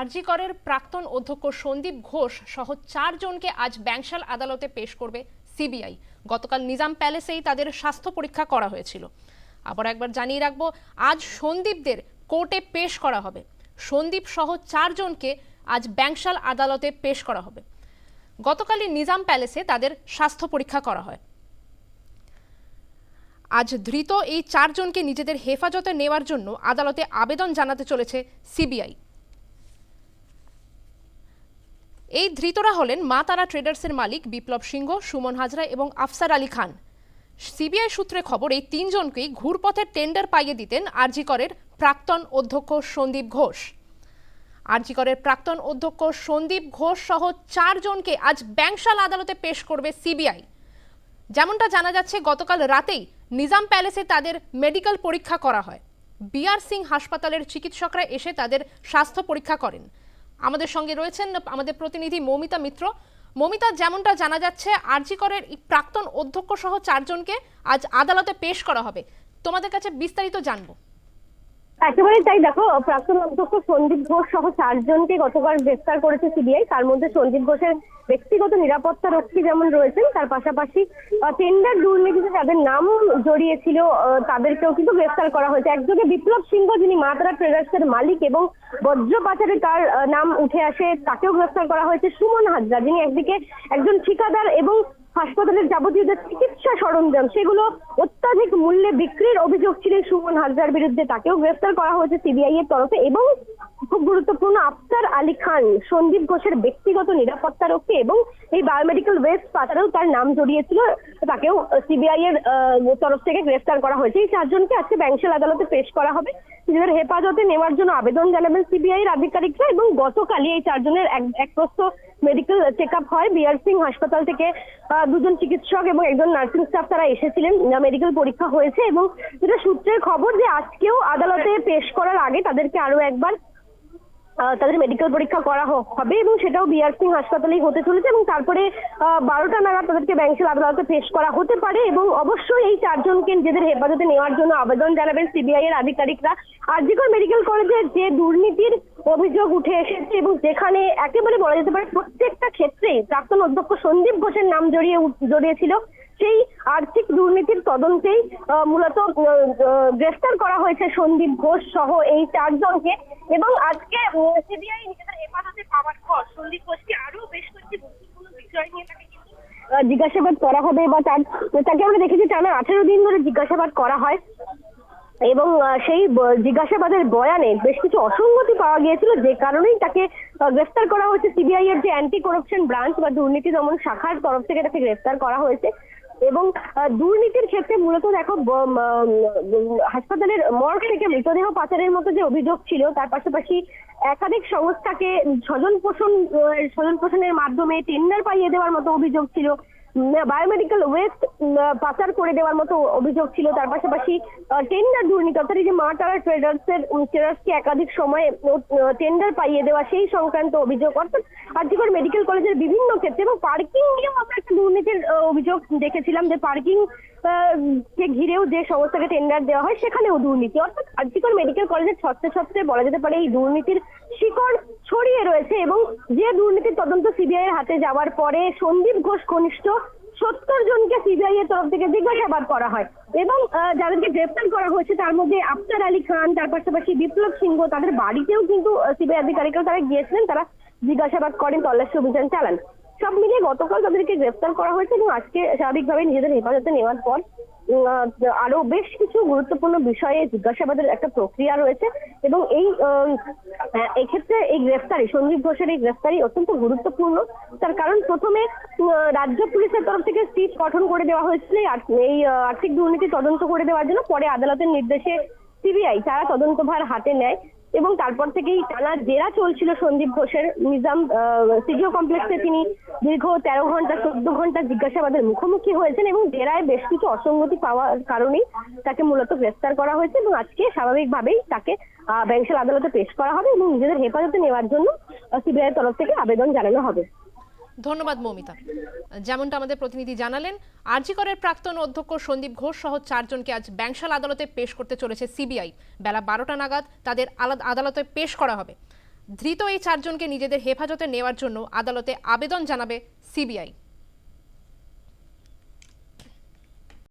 আরজি করের প্রাক্তন অধ্যক্ষ সন্দীপ ঘোষ সহ চারজনকে আজ ব্যাংশাল আদালতে পেশ করবে সিবিআই। গতকাল নিজাম প্যালেসেই তাদের স্বাস্থ্য পরীক্ষা করা হয়েছিল। আবার একবার জানিয়ে রাখব, আজ সন্দীপদের কোর্টে পেশ করা হবে। সন্দীপ সহ চারজনকে আজ ব্যাংশাল আদালতে পেশ করা হবে। গতকালই নিজাম প্যালেসে তাদের স্বাস্থ্য পরীক্ষা করা হয়। আজ ধৃত এই চারজনকে নিজেদের হেফাজতে নেওয়ার জন্য আদালতে আবেদন জানাতে চলেছে সিবিআই। এই ধৃতরা হলেন মা তারা ট্রেডার্সের মালিক বিপ্লব সিংহ, সুমন হাজরা এবং আফসার আলী খান। সিবিআই সূত্রে খবর, এই তিনজনকেই ঘুরপথের টেন্ডার পাইয়ে দিতেন আরজি করের প্রাক্তন অধ্যক্ষ সন্দীপ ঘোষ। আরজি করের প্রাক্তন অধ্যক্ষ সন্দীপ ঘোষ সহ চারজনকে আজ ব্যাংশাল আদালতে পেশ করবে সিবিআই। যেমনটা জানা যাচ্ছে, গতকাল রাতেই নিজাম প্যালেসে তাদের মেডিকেল পরীক্ষা করা হয়। বিআর সিং হাসপাতালের চিকিৎসকরা এসে তাদের স্বাস্থ্য পরীক্ষা করেন। আমাদের সঙ্গে রয়েছেন আমাদের প্রতিনিধি মৌমিতা মিত্র। মৌমিতা, যেমনটা জানা যাচ্ছে আরজি করের প্রাক্তন অধ্যক্ষ সহ চারজনকে আজ আদালতে পেশ করা হবে। তোমাদের কাছে বিস্তারিত জানব। একেবারে তাই দেখো, প্রাক্তন অধ্যক্ষ সন্দীপ ঘোষ সহ চারজনকে গতকাল গ্রেফতার করেছে সিবিআই। তার মধ্যে সন্দীপ ঘোষের ব্যক্তিগত নিরাপত্তা রক্ষী যেমন রয়েছেন, তার পাশাপাশি টেন্ডার দুর্নীতিতে যাদের নাম জড়িয়েছিল তাদেরকেও কিন্তু গ্রেফতার করা হয়েছে। একযোগে বিপ্লব সিংহ, যিনি মাতারা ট্রেডার্সের মালিক এবং বজ্র পাচারে তার নাম উঠে আসে, তাকেও গ্রেফতার করা হয়েছে সুমন হাজরা, যিনি একদিকে একজন ঠিকাদার এবং হাসপাতালের যাবতীয় যে চিকিৎসা সরঞ্জাম, সেগুলো অত্যাধিক মূল্যে বিক্রির অভিযোগ ছিল সুমন হাজরার বিরুদ্ধে। তাকেও গ্রেফতার করা হয়েছে সিবিআই এর তরফে এবং খুব গুরুত্বপূর্ণ আফতার আলী খান, সন্দীপ ঘোষের ব্যক্তিগত নিরাপত্তা রক্ষী এবং এই বায়োমেডিক্যাল ওয়েস্ট পাচারেও তার নাম জড়িয়েছিল। তাকেও সিবিআই এর তরফ থেকে গ্রেফতার করা হয়েছে। এই চারজনকে আজকে ব্যাংশাল আদালতে পেশ করা হবে। নিজেদের হেফাজতে নেওয়ার জন্য আবেদন জানাবেন সিবিআই এর আধিকারিকরা এবং গতকালই এই চারজনের এক- প্রস্থ মেডিকেল চেক আপ হয়। বিআর সিং হাসপাতাল থেকে দুজন চিকিৎসক এবং একজন নার্সিং স্টাফ তারা এসেছিলেন। মেডিকেল পরীক্ষা হয়েছে এবং যেটা সূত্রের খবর যে আজকেও আদালতে পেশ করার আগে তাদেরকে আরও একবার তাদের মেডিকেল পরীক্ষা করা হবে এবং সেটাও বিআর সিং হাসপাতালেই হতে চলেছে এবং তারপরে বারোটা নাগাদ তাদেরকে ব্যাংকের আদালতে পেশ করা হতে পারে এবং অবশ্যই এই চারজনকে নিজেদের হেফাজতে নেওয়ার জন্য আবেদন জানাবেন সিবিআই এর আধিকারিকরা। আরজিকর মেডিকেল কলেজের যে দুর্নীতির অভিযোগ উঠে এসেছে এবং যেখানে একেবারে বলা যেতে পারে প্রত্যেকটা ক্ষেত্রেই প্রাক্তন অধ্যক্ষ সন্দীপ ঘোষের নাম জড়িয়ে জড়িয়েছিল, সেই আর্থিক দুর্নীতির তদন্তেই মূলত গ্রেফতার করা হয়েছে সন্দীপ ঘোষ সহ এই চারজনকে। এবং আজকে সিবিআই নিজেদের হেফাজতে পাওয়ার পর সন্দীপ ঘোষকে আরও বেশ কয়েকটি গুরুত্বপূর্ণ বিষয় নিয়ে তাকে জিজ্ঞাসাবাদ করা হবে বা তার, তাকে আমরা দেখেছি টানা আঠেরো দিন ধরে জিজ্ঞাসাবাদ করা হয় এবং সেই জিজ্ঞাসাবাদের বয়ানে বেশ কিছু অসঙ্গতি পাওয়া গিয়েছিল যে কারণেই তাকে গ্রেফতার করা হয়েছে। সিবিআই এর যে অ্যান্টি করাপশন ব্রাঞ্চ বা দুর্নীতি দমন শাখার তরফ থেকে তাকে গ্রেফতার করা হয়েছে। এবং দুর্নীতির ক্ষেত্রে মূলত দেখো হাসপাতালের মর্গ থেকে মৃতদেহ পাচারের মতো যে অভিযোগ ছিল, তার পাশাপাশি একাধিক সংস্থাকে স্বজন পোষণ স্বজন পোষণের মাধ্যমে টেন্ডার পাইয়ে দেওয়ার মতো অভিযোগ ছিল। বায়োমেডিক্যাল ওয়েস্ট পাচার করে দেওয়ার মতো অভিযোগ ছিল। তার পাশাপাশি টেন্ডার দুর্নীতি, অর্থাৎ এই যে মা তারা ট্রেডার্সের ট্রেডার্সকে একাধিক সময় টেন্ডার পাইয়ে দেওয়া, সেই সংক্রান্ত অভিযোগ, অর্থাৎ আর্যিকর মেডিকেল কলেজের বিভিন্ন ক্ষেত্রে এবং পার্কিং নিয়েও আমরা একটা দুর্নীতির অভিযোগ দেখেছিলাম যে পার্কিং কে ঘিরেও যে সংস্থাকে টেন্ডার দেওয়া হয়, সেখানেও দুর্নীতি। অর্থাৎ আর্যিকর মেডিকেল কলেজের ছত্রে ছত্রে বলা যেতে পারে, এই দুর্নীতির শিকড় ছড়িয়ে রয়েছে এবং যে দুর্নীতির তদন্ত সিবিআই এর হাতে যাওয়ার পরে সন্দীপ ঘোষ কনিষ্ঠ সত্তর জনকে সিবিআই এর তরফ থেকে জিজ্ঞাসাবাদ করা হয় এবং যাদেরকে গ্রেফতার করা হয়েছে তার মধ্যে আফতার আলী খান, তার পাশাপাশি বিপ্লব সিংহ, তাদের বাড়িতেও কিন্তু সিবিআই আধিকারিকরা তারা গিয়েছিলেন, তারা জিজ্ঞাসাবাদ করেন, তল্লাশি অভিযান চালান। সব মিলিয়ে গতকাল তাদেরকে গ্রেফতার করা হয়েছে এবং আজকে স্বাভাবিকভাবে নিজেদের হেফাজতে নেওয়ার পর আরও বেশ কিছু গুরুত্বপূর্ণ বিষয়ে জিজ্ঞাসাবাদের একটা প্রক্রিয়া রয়েছে এবং এই এক্ষেত্রে এই গ্রেফতারি, সন্দীপ ঘোষের এই গ্রেফতারি অত্যন্ত গুরুত্বপূর্ণ। তার কারণ প্রথমে রাজ্য পুলিশের তরফ থেকে সিট গঠন করে দেওয়া হয়েছিল, এই আর্থিক দুর্নীতি তদন্ত করে দেওয়ার জন্য। পরে আদালতের নির্দেশে সিবিআই, তারা তদন্তভার হাতে নেয়। এবং তারপর থেকেই টানা জেরা চলছিল সন্দীপ ঘোষের নিজাম সিডিও কমপ্লেক্সে তিনি দীর্ঘ তেরো ঘণ্টা, চোদ্দ ঘণ্টা জিজ্ঞাসাবাদের মুখোমুখি হয়েছেন এবং জেরায় বেশ কিছু অসঙ্গতি পাওয়ার কারণেই তাকে মূলত গ্রেফতার করা হয়েছে এবং আজকে স্বাভাবিকভাবেই তাকে ব্যাংশাল আদালতে পেশ করা হবে এবং নিজেদের হেফাজতে নেওয়ার জন্য সিবিআই তরফ থেকে আবেদন জানানো হবে। ধন্যবাদ, মৌমিতা। যেমনটা আমাদের প্রতিনিধি জানালেন, আরজিকরের প্রাক্তন অধ্যক্ষ সন্দীপ ঘোষ সহ চারজনকে আজ ব্যাংশাল আদালতে পেশ করতে চলেছে সিবিআই। বেলা বারোটা নাগাদ তাদের আলাদা আদালতে পেশ করা হবে। ধৃত এই চারজনকে নিজেদের হেফাজতে নেওয়ার জন্য আদালতে আবেদন জানাবে সিবিআই।